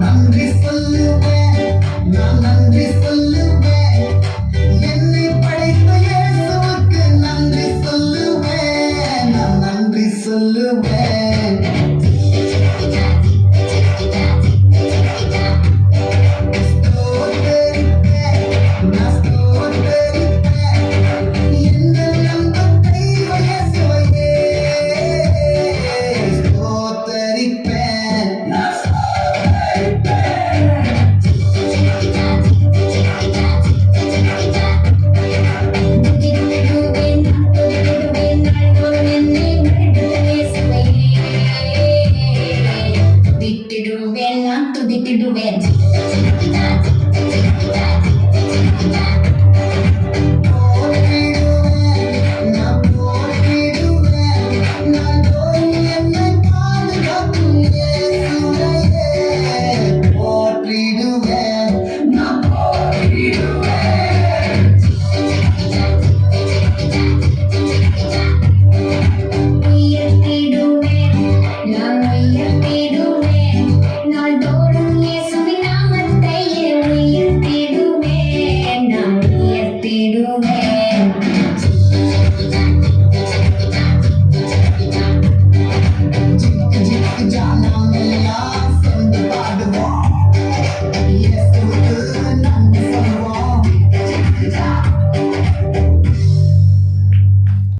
நன்றி சொல்லுவேன் நான் நன்றி சொல்லுவேன் என்னை படைத்த இயேசுவுக்கு நன்றி சொல்லுவேன் நான் நன்றி சொல்லுவேன் തുതിട്ടിടുവേൻ നാം തുതിട്ടിടുവേൻ